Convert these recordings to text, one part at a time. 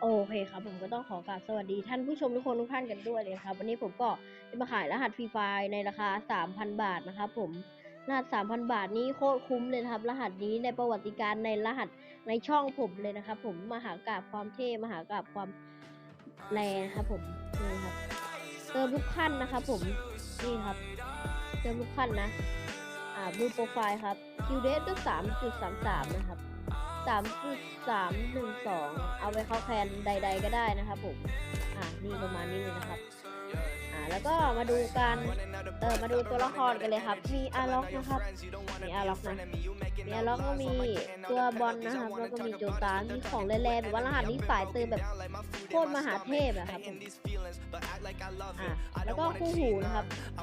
โอเคครับผมก็ต้องขอกราบสวัสดีท่านผู้ชมทุกคนทุกท่านกันด้วยเลยครับ วันนี้ผมก็จะมาขายรหัสฟรีไฟล์ในราคา 3,000 บาทนะครับผมรหัส 3,000 บาทนี้โคตรคุ้มเลยครับ รหัสนี้ในประวัติการในรหัสในช่องผมเลยนะครับผมมหากราบความเท่มหากราบความแรงนะครับผมนี่ครับเติมทุกขั้นนะครับผมนี่ครับเติมทุกขั้นนะอ่าบลูโปรไฟล์ครับคิวเดสก็สามจุดสามสามนะครับ สามจุดสามหนึ่งสองเอาไปเข้าแคนใด ๆ ก็ได้นะครับผม อ่านี่ประมาณนี้เลยนะครับ อ่าแล้วก็มาดูการเออมาดูตัวละครกันเลยครับ มีอาร์ล็อกนะครับ มีอาร์ล็อกนะมีอาร์ล็อกก็มีตัวบอลนะครับ แล้วก็มีโจตามีของแร่ๆแบบว่ารหัสนี้สายเติมแบบโคตรมหาเทพอะครับผมอ่า แล้วก็คู่หูนะครับมา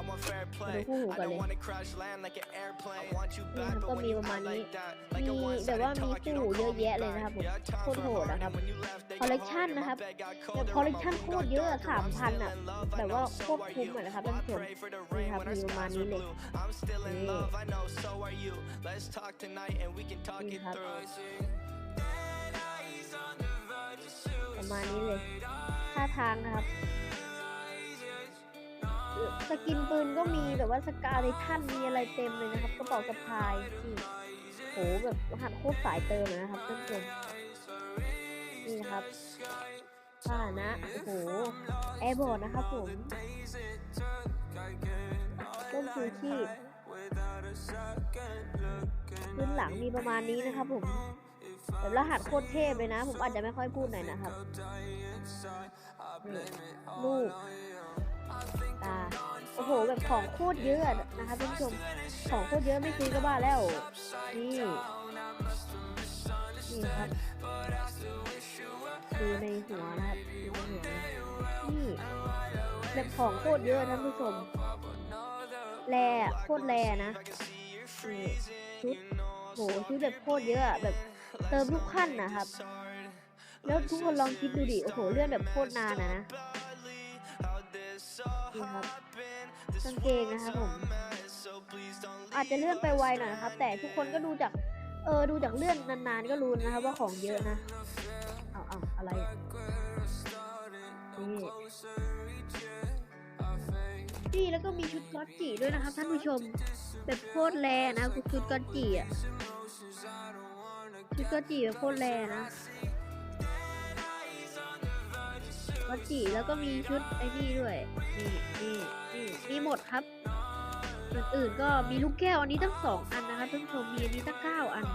ดูคู่หูกันเลยนี่ครับก็มีประมาณนี้มีแบบว่ามีคู่หูเยอะแยะเลยนะครับผมโคตรโหดนะครับคอลเลกชันนะครับแบบคอลเลกชันโคตรเยอะสามพันอะแบบว่าโคตรคุ้มอะนะครับท่านผู้ชมนี่ครับมีประมาณนี้เลยนี่นี่ครับประมาณนี้เลยท่าทางนะครับ สกินปืนก็มีแบบว่าสกาเลทันมีอะไรเต็มเลยนะครับกระเป๋าสะพายนี่โหแบบรหัสโคตรสายเติมนะครับท่านผู้ชมนี่นะครับผ้านะโอ้โหแอร์บอร์ดนะครับผมต้นชูชีพพื้นหลังมีประมาณนี้นะครับผมแบบรหัสโคตรเทพเลยนะ ผมอาจจะไม่ค่อยพูดหน่อยนะครับนี่ลูก แบบของโคตรเยอะนะคะท่านผู้ชม ของโคตรเยอะไม่ซื้อก็บ้าแล้ว นี่ นี่ครับดูในหัวนะครับดูในหัวนะนี่แบบของโคตรเยอะท่านผู้ชม แรอะโคตรแร่นะนี่ชุดโหชุดแบบโคตรเยอะแบบเติมทุกขั้นนะครับ แล้วทุกคนลองคิดดูดิ โอ้โห เลื่อนแบบโคตรนานอะนะนี่ครับ กางเกงนะครับผมอาจจะเลื่อนไปไวหน่อยนะครับ แต่ทุกคนก็ดูจากเออดูจากเลื่อนนานๆก็รู้นะครับว่าของเยอะนะเอาเอาอะไรอะนี่นี่แล้วก็มีชุดก๊อตจีด้วยนะครับท่านผู้ชมแบบโคตรแรนะคือชุดก๊อตจีอะชุดก๊อตจีแบบโคตรแรนะ ก๊อตจีแล้วก็มีชุดไอ้นี่ด้วยนี่นี่นี่มีหมดครับอื่นๆก็มีลูกแก้วอันนี้ตั้งสองอันนะครับท่านผู้ชมมีอันนี้ตั้งเก้าอัน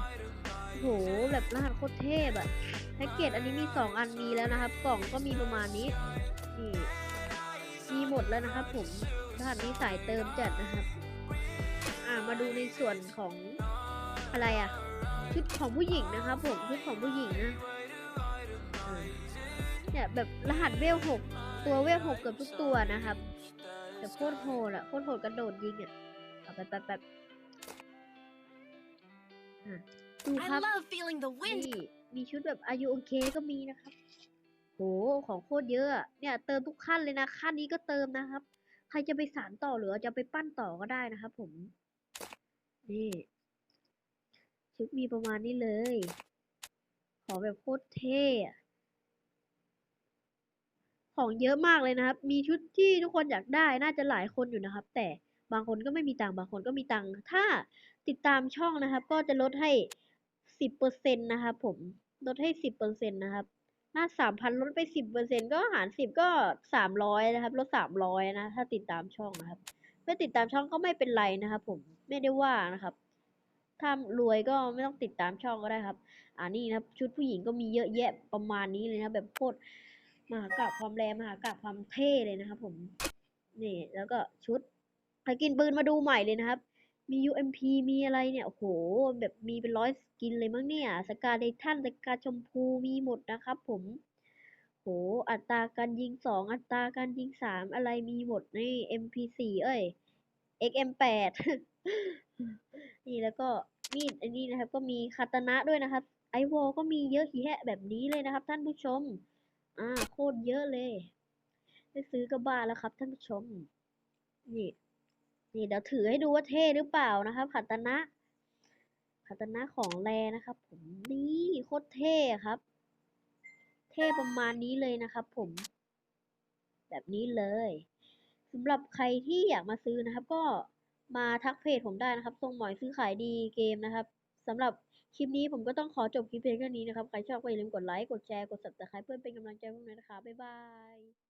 โอ้โหแบบรหัสโคตรเทพอะแพ็กเกจอันนี้มีสองอันมีแล้วนะครับ กล่องก็มีประมาณนี้นี่มีหมดแล้วนะครับ ผมรหัสนี้สายเติมจัดนะครับ อ่ามาดูในส่วนของอะไรอะชุดของผู้หญิงนะครับผมชุดของผู้หญิงนะ เนี่ยแบบรหัสเวลหกตัวเวลหกเกือบทุกตัวนะครับแบบโคตรโหดอะโคตรโหดกระโดดยิงอะเอาไปแป๊บแป๊บอะดูค I รับ love feeling the wind นี่มีชุดแบบอายุโอเคก็มีนะครับโหของโคตรเยอะอะเนี่ยเติมทุกขั้นเลยนะขั้นนี้ก็เติมนะครับ ใครจะไปสานต่อหรือจะไปปั้นต่อก็ได้นะครับผมนี่ชุดมีประมาณนี้เลย ขอแบบโคตรเท่อะ ของเยอะมากเลยนะครับ มีชุดที่ทุกคนอยากได้น่าจะหลายคนอยู่นะครับ แต่บางคนก็ไม่มีตังค์บางคนก็มีตังค์ถ้าติดตามช่องนะครับ ก็จะลดให้สิบเปอร์เซ็นต์นะครับผมลดให้สิบเปอร์เซ็นต์นะครับถ้าสามพันลดไปสิบเปอร์เซ็นก็หารสิบก็สามร้อยนะครับลดสามร้อยนะ ถ้าติดตามช่องนะครับไม่ติดตามช่องก็ไม่เป็นไรนะครับ ผมไม่ได้ว่านะครับถ้ารวยก็ไม่ต้องติดตามช่องก็ได้ครับ อ่านี่นะครับ ชุดผู้หญิงก็มีเยอะแยะประมาณนี้เลยนะแบบโคตร มหากราบความแรงมหากราบความเท่เลยนะครับผมนี่แล้วก็ชุดใครกินปืนมาดูใหม่เลยนะครับ มี UMP มีอะไรเนี่ยโอ้โหแบบมีเป็นร้อยสกินเลยมั้งเนี่ยสกาเดทันสกาชมพูมีหมดนะครับ ผมโหอัตราการยิงสองอัตราการยิงสามอะไรมีหมดนี่ MP4 เอ้ย XM8 นี่แล้วก็มีดอันนี้นะครับ ก็มีคาตานะด้วยนะครับไอวอลก็มีเยอะแยะแบบนี้เลยนะครับ ท่านผู้ชม อ่าโคตรเยอะเลย ได้ซื้อก็บ้าแล้วครับท่านผู้ชม นี่ นี่เดี๋ยวถือให้ดูว่าเท่หรือเปล่านะครับคาตานะคาตนะของแรนะครับ ผมนี่โคตรเท่ครับ เท่ประมาณนี้เลยนะครับ ผม แบบนี้เลยสำหรับใครที่อยากมาซื้อนะครับ ก็มาทักเพจผมได้นะครับทรงหมอยซื้อขายดีเกมนะครับสำหรับ คลิปนี้ผมก็ต้องขอจบคลิปเพียงแค่นี้นะครับ ใครชอบก็อย่าลืมกดไลค์ กดแชร์ กด subscribe เพื่อเป็นกำลังใจพวกนั้นนะคะ บ๊ายบาย